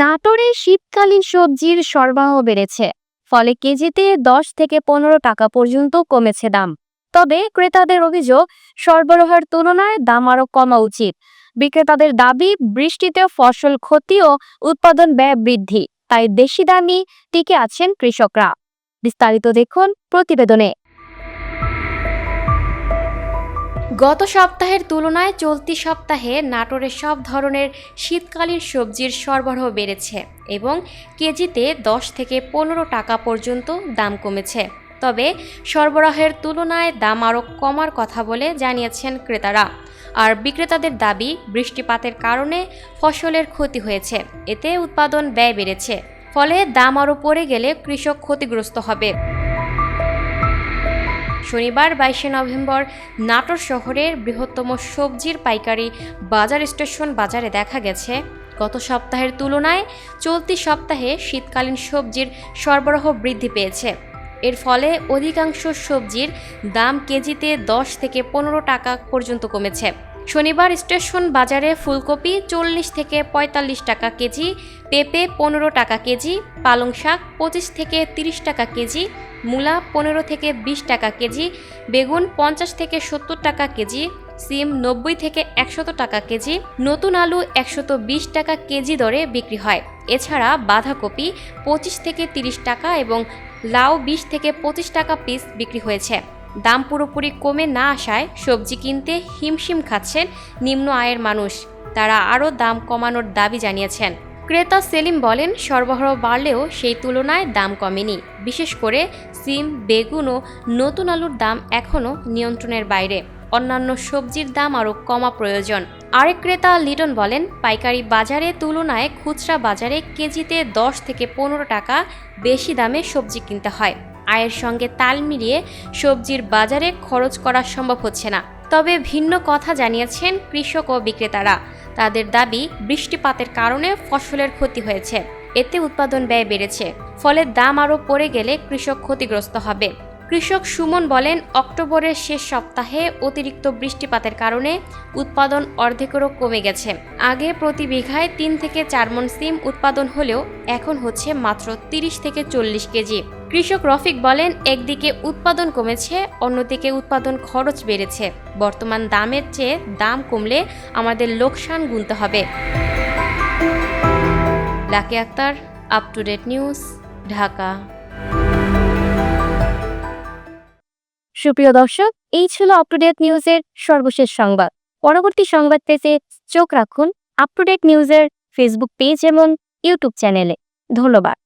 নাটোরে শীতকালীন সবজির সরবরাহ বেড়েছে, ফলে কেজিতে দশ থেকে পনেরো টাকা পর্যন্ত কমেছে দাম। তবে ক্রেতাদের অভিযোগ, সরবরাহের তুলনায় দাম আরও কমা উচিত। বিক্রেতাদের দাবি, বৃষ্টিতে ফসল ক্ষতি ও উৎপাদন ব্যয় বৃদ্ধি, তাই দেশি দামি টিকে আছেন কৃষকরা। বিস্তারিত দেখুন প্রতিবেদনে। গত সপ্তাহের তুলনায় চলতি সপ্তাহে নাটোরে সব ধরনের শীতকালীন সবজির সরবরাহ বেড়েছে এবং কেজিতে দশ থেকে পনেরো টাকা পর্যন্ত দাম কমেছে। তবে সরবরাহের তুলনায় দাম আরও কমার কথা বলে জানিয়েছেন ক্রেতারা। আর বিক্রেতাদের দাবি, বৃষ্টিপাতের কারণে ফসলের ক্ষতি হয়েছে, এতে উৎপাদন ব্যয় বেড়েছে, ফলে দাম আরও পড়ে গেলে কৃষক ক্ষতিগ্রস্ত হবে। শনিবার বাইশে নভেম্বর নাটোর শহরের বৃহত্তম সবজির পাইকারি বাজার স্টেশন বাজারে দেখা গেছে। গত সপ্তাহের তুলনায় চলতি সপ্তাহে শীতকালীন সবজির সরবরাহ বৃদ্ধি পেয়েছে। এর ফলে অধিকাংশ সবজির দাম কেজিতে দশ থেকে পনেরো টাকা পর্যন্ত কমেছে। শনিবার স্টেশন বাজারে ফুলকপি চল্লিশ থেকে পঁয়তাল্লিশ টাকা কেজি, পেঁপে পনেরো টাকা কেজি, পালং শাক পঁচিশ থেকে তিরিশ টাকা কেজি, মূলা পনেরো থেকে বিশ টাকা কেজি, বেগুন পঞ্চাশ থেকে সত্তর টাকা কেজি, সিম নব্বই থেকে একশত টাকা কেজি, নতুন আলু একশত বিশ টাকা কেজি দরে বিক্রি হয়। এছাড়া বাঁধাকপি পঁচিশ থেকে তিরিশ টাকা এবং লাউ বিশ থেকে পঁচিশ টাকা পিস বিক্রি হয়েছে। দাম পুরোপুরি কমে না আসায় সবজি কিনতে হিমশিম খাচ্ছেন নিম্ন আয়ের মানুষ। তারা আরও দাম কমানোর দাবি জানিয়েছেন। ক্রেতা সেলিম বলেন, সরবরাহ বাড়লেও সেই তুলনায় দাম কমেনি। বিশেষ করে সিম, বেগুন ও নতুন আলুর দাম এখনও নিয়ন্ত্রণের বাইরে। অন্যান্য সবজির দাম আরও কমা প্রয়োজন। আরেক ক্রেতা লিটন বলেন, পাইকারি বাজারে তুলনায় খুচরা বাজারে কেজিতে দশ থেকে পনেরো টাকা বেশি দামে সবজি কিনতে হয়। আয়ের সঙ্গে তাল মিলিয়ে সবজির বাজারে খরচ করা সম্ভব হচ্ছে না। তবে ভিন্ন কথা জানিয়েছেন কৃষক ও বিক্রেতারা। তাদের দাবি, বৃষ্টিপাতের কারণে ফসলের ক্ষতি হয়েছে। এতে উৎপাদন ব্যয় বেড়েছে। ফলে দাম আরও পড়ে গেলে কৃষক ক্ষতিগ্রস্ত হবে। কৃষক সুমন বলেন, অক্টোবরের শেষ সপ্তাহে অতিরিক্ত বৃষ্টিপাতের কারণে উৎপাদন অর্ধেকেরও কমে গেছে। আগে প্রতি বিঘায় তিন থেকে চার মন সিম উৎপাদন হলেও এখন হচ্ছে মাত্র তিরিশ থেকে চল্লিশ কেজি। কৃষক রফিক বলেন, একদিকে উৎপাদন কমেছে, অন্যদিকে উৎপাদন খরচ বেড়েছে। বর্তমান দামের চেয়ে দাম কমলে আমাদের লোকসান গুনতে হবে। Lucky Akter up to date news Dhaka. সুপ্রিয় দর্শক, এই ছিল আপ টু ডেট নিউজের সর্বশেষ সংবাদ। পরবর্তী সংবাদ পেতে চোখ রাখুন আপ টু ডেট নিউজের ফেসবুক পেজ এবং ইউটিউব চ্যানেলে ধন্যবাদ।